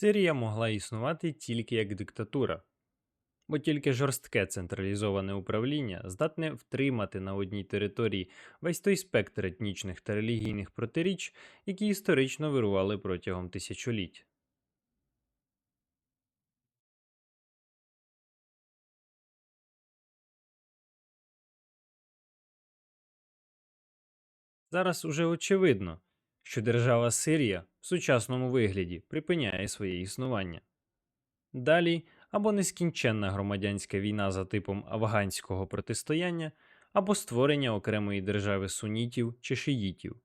Сирія могла існувати тільки як диктатура, бо тільки жорстке централізоване управління здатне втримати на одній території весь той спектр етнічних та релігійних протиріч, які історично вирували протягом тисячоліть. Зараз уже очевидно, що держава Сирія в сучасному вигляді припиняє своє існування. Далі або нескінченна громадянська війна за типом афганського протистояння, або створення окремої держави сунітів чи шиїтів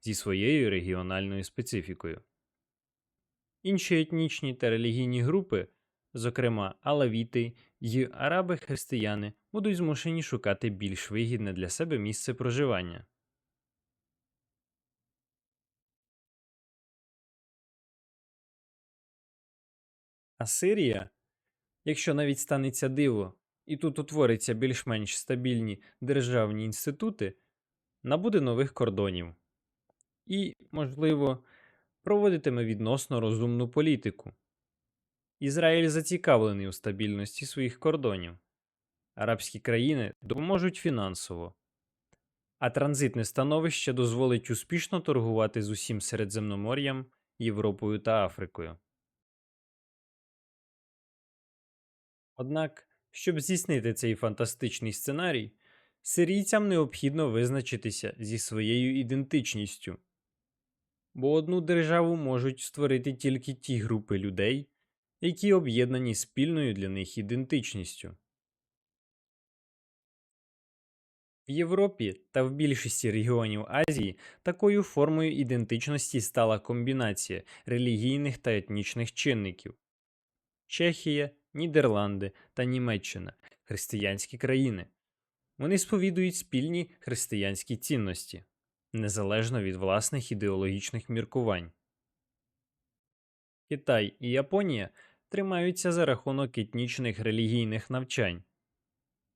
зі своєю регіональною специфікою. Інші етнічні та релігійні групи, зокрема алавіти й араби-християни, будуть змушені шукати більш вигідне для себе місце проживання. А Сирія, якщо навіть станеться диво, і тут утвориться більш-менш стабільні державні інститути, набуде нових кордонів і, можливо, проводитиме відносно розумну політику. Ізраїль зацікавлений у стабільності своїх кордонів. Арабські країни допоможуть фінансово, а транзитне становище дозволить успішно торгувати з усім Середземномор'ям, Європою та Африкою. Однак, щоб здійснити цей фантастичний сценарій, сирійцям необхідно визначитися зі своєю ідентичністю, бо одну державу можуть створити тільки ті групи людей, які об'єднані спільною для них ідентичністю. В Європі та в більшості регіонів Азії такою формою ідентичності стала комбінація релігійних та етнічних чинників. Чехія, Нідерланди та Німеччина християнські країни. Вони сповідують спільні християнські цінності, незалежно від власних ідеологічних міркувань. Китай і Японія тримаються за рахунок етнічних релігійних навчань,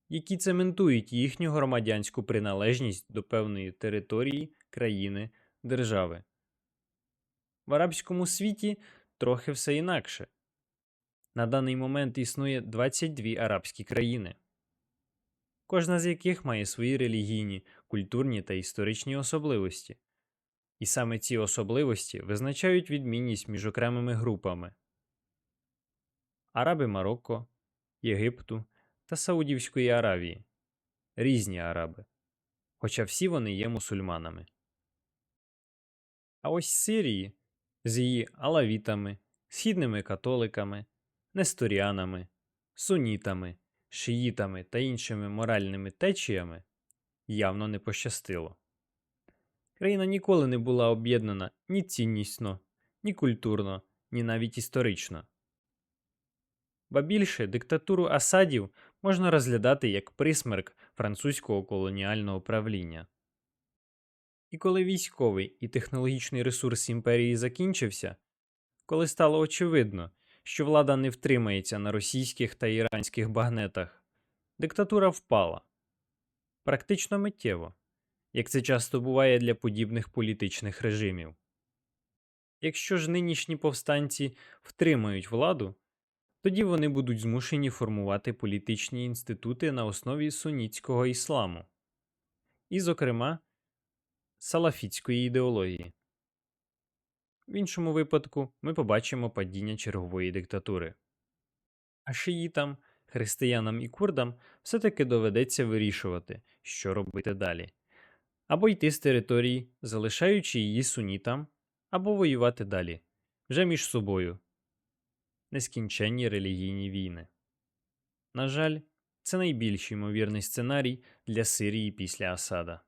які цементують їхню громадянську приналежність до певної території, країни, держави. В арабському світі трохи все інакше. На даний момент існує 22 арабські країни, кожна з яких має свої релігійні, культурні та історичні особливості. І саме ці особливості визначають відмінність між окремими групами Араби Марокко, Єгипту та Саудівської Аравії різні араби, хоча всі вони є мусульманами. А ось Сирії з її алавітами, східними католиками несторіанами, сунітами, шиїтами та іншими моральними течіями явно не пощастило. Країна ніколи не була об'єднана ні ціннісно, ні культурно, ні навіть історично. Ба більше диктатуру Асадів можна розглядати як присмерк французького колоніального правління. І коли військовий і технологічний ресурс імперії закінчився, коли стало очевидно, що влада не втримається на російських та іранських багнетах, диктатура впала практично миттєво, як це часто буває для подібних політичних режимів. Якщо ж нинішні повстанці втримають владу, тоді вони будуть змушені формувати політичні інститути на основі сунітського ісламу, і, зокрема, салафітської ідеології. В іншому випадку ми побачимо падіння чергової диктатури. А шиїтам, християнам і курдам все-таки доведеться вирішувати, що робити далі, або йти з території, залишаючи її сунітам, або воювати далі, вже між собою. Нескінченні релігійні війни. На жаль, це найбільш ймовірний сценарій для Сирії після Асада.